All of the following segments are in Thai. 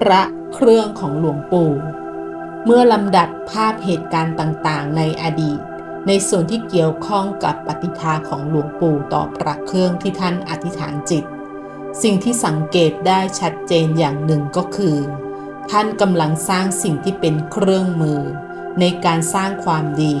พระเครื่องของหลวงปู่ เมื่อลำดับภาพเหตุการณ์ต่างๆ ในอดีต ในส่วนที่เกี่ยวข้องกับปฏิทาของหลวงปู่ต่อพระเครื่องที่ท่านอธิษฐานจิต สิ่งที่สังเกตได้ชัดเจนอย่างหนึ่งก็คือ ท่านกำลังสร้างสิ่งที่เป็นเครื่องมือ ในการสร้างความดี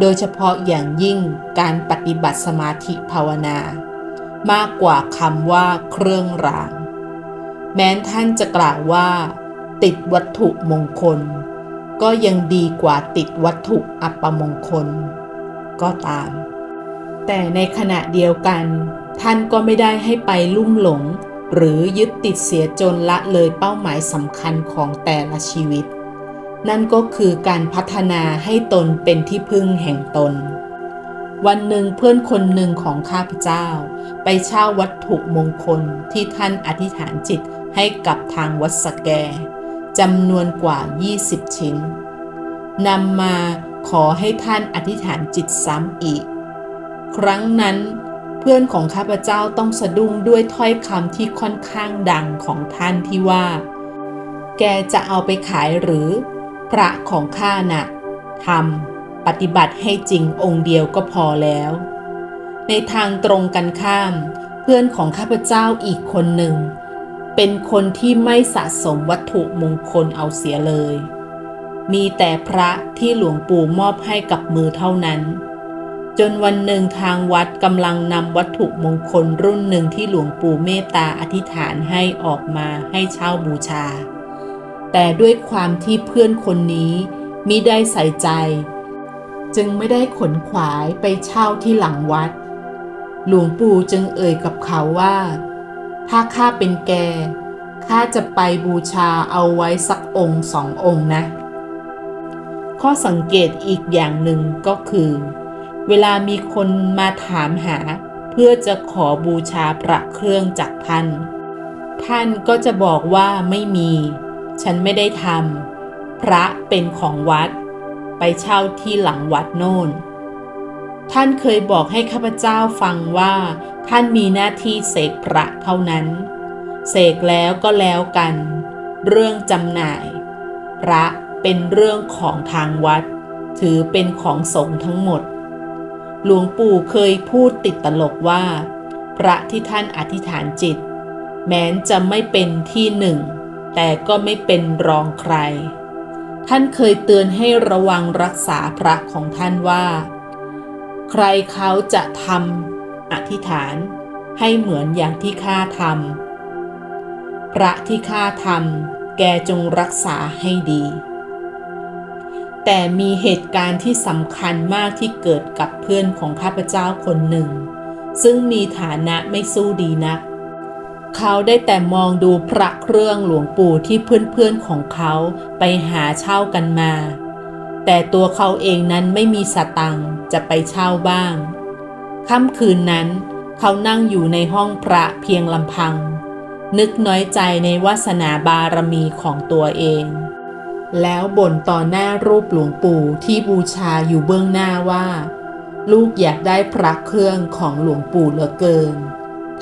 โดยเฉพาะอย่างยิ่งการปฏิบัติสมาธิภาวนามากกว่าคำว่าเครื่องราง แม้ท่านจะกล่าวว่า ติดวัตถุมงคล ก็ยังดีกว่าติดวัตถุอัปมงคล ก็ตาม แต่ในขณะเดียวกัน ท่านก็ไม่ได้ให้ไปลุ่มหลง หรือยึดติดเสียจนละเลยเป้าหมายสำคัญของแต่ละชีวิต นั่นก็คือการพัฒนาให้ตนเป็นที่พึ่งแห่งตนวันหนึ่งเพื่อนคนหนึ่งของข้าพเจ้า ไปเช่าวัตถุมงคลที่ท่านอธิษฐานจิต ให้กับทางวัดสแกจำนวนกว่า 20 ชิ้นนำมาขอให้ท่านอธิษฐานจิตซ้ำอีก ครั้งนั้นเพื่อนของข้าพเจ้าต้องสะดุ้งด้วยถ้อยคำที่ค่อนข้างดังของท่านที่ว่า แกจะเอาไปขายหรือ พระของข้าน่ะทำปฏิบัติให้จริงองค์เดียวก็พอแล้ว ในทางตรงกันข้าม เพื่อนของข้าพเจ้าอีกคนหนึ่ง เป็นคนที่ไม่สะสมวัตถุมงคลเอาเสียเลย มีแต่พระที่หลวงปู่มอบให้กับมือเท่านั้น จนวันหนึ่งทางวัดกำลังนำวัตถุมงคลรุ่นหนึ่งที่หลวงปู่เมตตาอธิษฐานให้ออกมาให้เช่าบูชา แต่ด้วยความที่เพื่อนคนนี้มิได้ใส่ใจ จึงไม่ได้ขนขวายไปเช่าที่หลังวัด หลวงปู่จึงเอ่ยกับเขาว่า ถ้าข้าเป็นแก ข้าจะไปบูชาเอาไว้สักองค์สององค์นะ ข้อสังเกตอีกอย่างหนึ่งก็คือ เวลามีคนมาถามหา เพื่อจะขอบูชาพระเครื่องจากท่าน ท่านก็จะบอกว่าไม่มี ฉันไม่ได้ทำพระเป็นของวัด ไปเช่าที่หลังวัดโน่น ท่านเคยบอกให้ข้าพเจ้าฟังว่า ท่านมีหน้าที่เสกพระเท่านั้น เสกแล้วก็แล้วกัน เรื่องจำหน่าย พระเป็นเรื่องของทางวัด ถือเป็นของสงฆ์ทั้งหมด หลวงปู่เคยพูดติดตลกว่า พระที่ท่านอธิษฐานจิต แม้นจะไม่เป็นที่หนึ่ง แต่ก็ไม่เป็นรองใคร ท่านเคยเตือนให้ระวังรักษาพระของท่านว่า ใครเขาจะทำอธิษฐานให้เหมือนอย่างที่ข้าทำพระที่ข้าทำแกจงรักษาให้ดี แต่มีเหตุการณ์ที่สำคัญมากที่เกิดกับเพื่อนของข้าพเจ้าคนหนึ่ง ซึ่งมีฐานะไม่สู้ดีนัก เขาได้แต่มองดูพระเครื่องหลวงปู่ที่เพื่อนๆของเขาไปหาเช่ากันมา แต่ตัวเขาเองนั้นไม่มีสตังจะไปเช่าบ้าง ค่ำคืนนั้นเขานั่งอยู่ในห้องพระเพียงลำพัง นึกน้อยใจในวาสนาบารมีของตัวเอง แล้วบ่นต่อหน้ารูปหลวงปู่ที่บูชาอยู่เบื้องหน้าว่า ลูกอยากได้พระเครื่องของหลวงปู่เหลือเกิน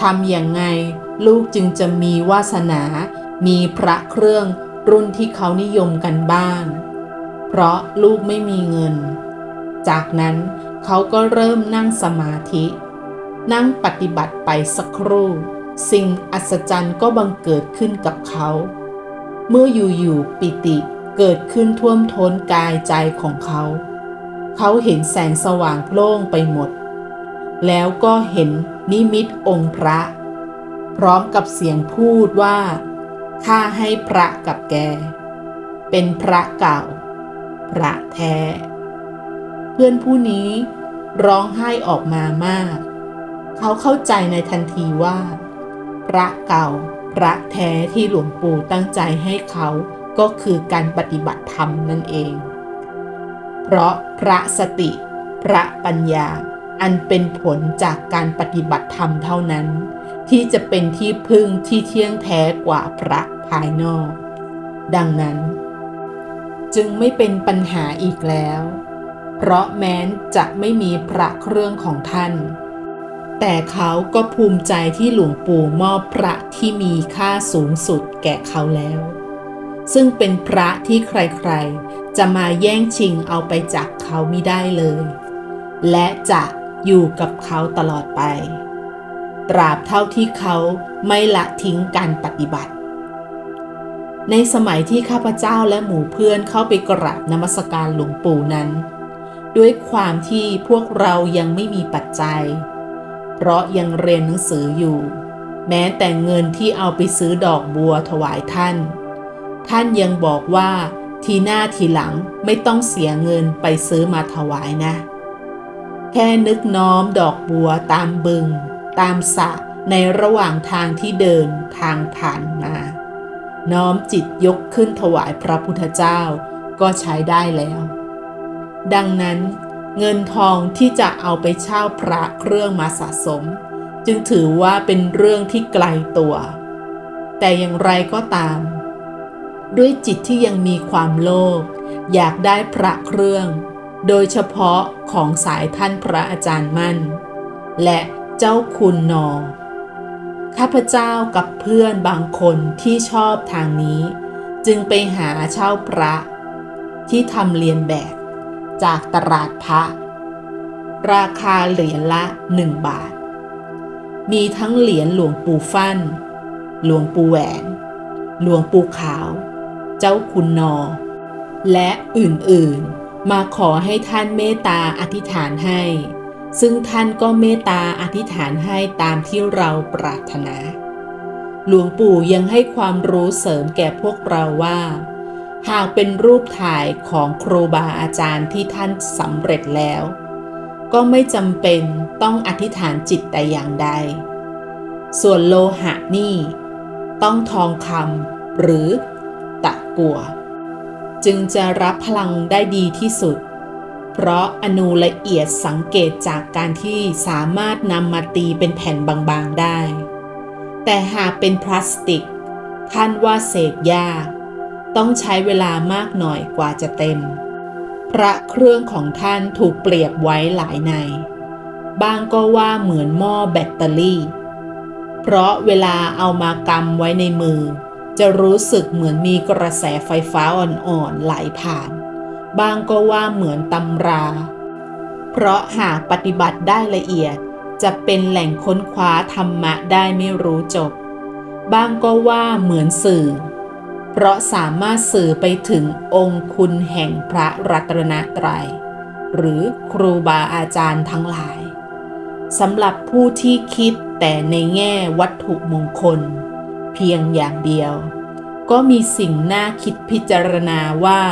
ทำอย่างไงลูกจึงจะมีวาสนา มีพระเครื่องรุ่นที่เขานิยมกันบ้าง เพราะลูกไม่มีเงิน จากนั้นเขาก็เริ่มนั่งสมาธิ นั่งปฏิบัติไปสักครู่ สิ่งอัศจรรย์ก็บังเกิดขึ้นกับเขา เมื่ออยู่ๆปิติเกิดขึ้นท่วมท้นกายใจของเขา เขาเห็นแสงสว่างโล่งไปหมด แล้วก็เห็นนิมิตองค์พระ พร้อมกับเสียงพูดว่าข้าให้พระกับแก เป็นพระเก่า พระแท้ เพื่อนผู้นี้ร้องไห้ออกมามาก เขาเข้าใจในทันทีว่า พระเก่าพระแท้ที่หลวงปู่ตั้งใจให้เขาก็คือการปฏิบัติธรรมนั่นเอง เพราะพระสติ พระปัญญาอันเป็นผลจากการปฏิบัติธรรมเท่านั้น ที่จะเป็นที่พึ่งที่เที่ยงแท้กว่าพระภายนอก ดังนั้น จึงไม่เป็นปัญหาอีกแล้ว เพราะแม้นจะไม่มีพระเครื่องของท่าน แต่เขาก็ภูมิใจที่หลวงปู่มอบพระที่มีค่าสูงสุดแก่เขาแล้ว ซึ่งเป็นพระที่ใครๆ จะมาแย่งชิงเอาไปจากเขาไม่ได้เลย และจะอยู่กับเขาตลอดไป ตราบเท่าที่เขาไม่ละทิ้งการปฏิบัติ ในสมัยที่ข้าพเจ้าและหมู่เพื่อนเข้าไปกราบนมัสการหลวงปู่นั้น ด้วยความที่พวกเรายังไม่มีปัจจัย เพราะยังเรียนหนังสืออยู่ แม้แต่เงินที่เอาไปซื้อดอกบัวถวายท่าน ท่านยังบอกว่าทีหน้าทีหลังไม่ต้องเสียเงินไปซื้อมาถวายนะ แค่นึกน้อมดอกบัวตามบึง ตามสะในระหว่างทางที่เดินทางผ่านมา น้อมจิตยกขึ้นถวายพระพุทธเจ้าก็ใช้ได้แล้ว ดังนั้นเงินทองที่จะเอาไปเช่าพระเครื่องมาสะสม จึงถือว่าเป็นเรื่องที่ไกลตัว แต่อย่างไรก็ตาม ด้วยจิตที่ยังมีความโลภอยากได้พระเครื่อง โดยเฉพาะของสายท่านพระอาจารย์มั่น และเจ้าคุณนอ ข้าพเจ้ากับเพื่อนบางคนที่ชอบทางนี้ จึงไปหาเช่าพระ ที่ทำเรียนแบบจากตลาดพระ ราคาเหรียญละหนึ่งบาท มีทั้งเหรียญหลวงปู่ฟัน่น หลวงปู่แหวน หลวงปู่ขาว เจ้าคุณนอ และอื่นๆ มาขอให้ท่านเมตตาอธิษฐานให้ ซึ่งท่านก็เมตตาอธิษฐานให้ตามที่เราปรารถนา หลวงปู่ยังให้ความรู้เสริมแก่พวกเราว่า หากเป็นรูปถ่ายของครูบาอาจารย์ที่ท่านสำเร็จแล้ว ก็ไม่จำเป็นต้องอธิษฐานจิตแต่อย่างใด ส่วนโลหะนี่ ต้องทองคำหรือตะกัว จึงจะรับพลังได้ดีที่สุด เพราะอนูละเอียดสังเกตจากการที่สามารถนำมาตีเป็นแผ่นบางๆได้ แต่หากเป็นพลาสติกท่านว่าเสกยาก ต้องใช้เวลามากหน่อยกว่าจะเต็ม พระเครื่องของท่านถูกเปรียบไว้หลายใน บางก็ว่าเหมือนหม้อแบตเตอรี่ เพราะเวลาเอามากำไว้ในมือ จะรู้สึกเหมือนมีกระแสไฟฟ้าอ่อนๆไหลผ่าน บางก็ว่าเหมือนตำรา เพราะหากปฏิบัติได้ละเอียดจะเป็นแหล่งค้นคว้าธรรมะได้ไม่รู้จบบางก็ว่าเหมือนสื่อ เพราะสามารถสื่อไปถึงองค์คุณแห่งพระรัตนตรัย หรือครูบาอาจารย์ทั้งหลายสำหรับผู้ที่คิดแต่ในแง่วัตถุมงคล เพียงอย่างเดียว ก็มีสิ่งน่าคิดพิจารณาว่า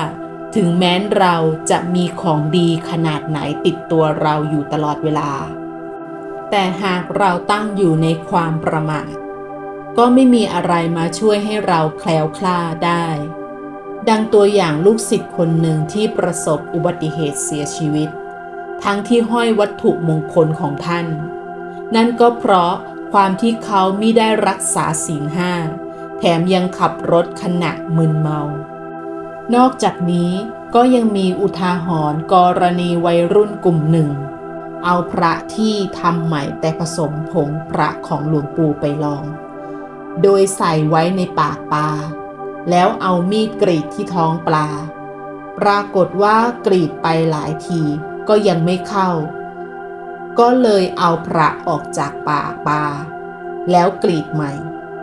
ถึงแม้นเราจะมีของดีขนาดไหนติดตัวเราอยู่ตลอดเวลา แต่หากเราตั้งอยู่ในความประมาทก็ไม่มีอะไรมาช่วยให้เราแคล้วคลาดได้ ดังตัวอย่างลูกศิษย์คนหนึ่งที่ประสบอุบัติเหตุเสียชีวิต ทั้งที่ห้อยวัตถุมงคลของท่าน นั่นก็เพราะความที่เขาไม่ได้รักษาศีลห้า แถมยังขับรถขณะมึนเมา นอกจากนี้ก็ยังมีอุทาหรณ์กรณีวัยรุ่นกลุ่มหนึ่ง เอาพระที่ทำใหม่แต่ผสมผงพระของหลวงปู่ไปลอง โดยใส่ไว้ในปากปลา แล้วเอามีดกรีดที่ท้องปลา ปรากฏว่ากรีดไปหลายทีก็ยังไม่เข้า ก็เลยเอาพระออกจากปากปลา แล้วกรีดใหม่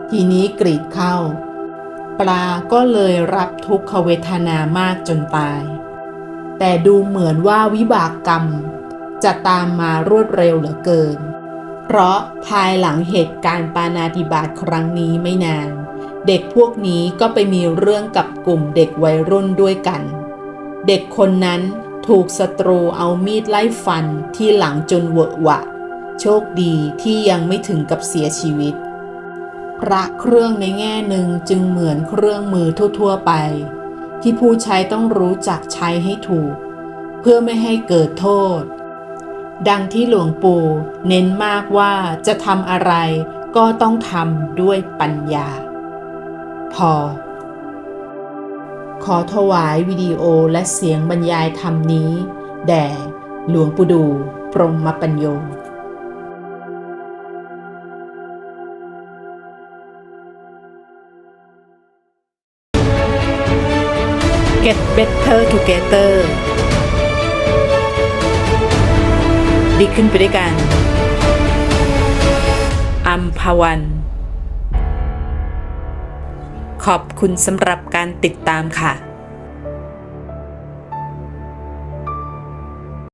ทีนี้กรีดเข้า ปลาก็เลยรับทุกขเวทนามากจนตาย แต่ดูเหมือนว่าวิบากกรรม จะตามมารวดเร็วเหลือเกิน เพราะภายหลังเหตุการณ์ปานาติบาตครั้งนี้ไม่นาน เด็กพวกนี้ก็ไปมีเรื่องกับกลุ่มเด็กวัยรุ่นด้วยกัน เด็กคนนั้นถูกศัตรูเอามีดไล่ฟันที่หลังจนเวอะหวะ โชคดีที่ยังไม่ถึงกับเสียชีวิต พระเครื่องในแง่หนึ่งจึงเหมือนเครื่องมือทั่ว ๆ ไป ที่ผู้ใช้ต้องรู้จักใช้ให้ถูก เพื่อไม่ให้เกิดโทษ ดังที่หลวงปู่เน้นมากว่าจะทำอะไรก็ต้องทำด้วยปัญญา พอ ขอถวายวิดีโอและเสียงบรรยายธรรมนี้ แด่หลวงปู่ดูปรมปัญโย Get better together ดีขึ้นไปด้วยกันอัมพวัน ขอบคุณสำหรับการติดตามค่ะ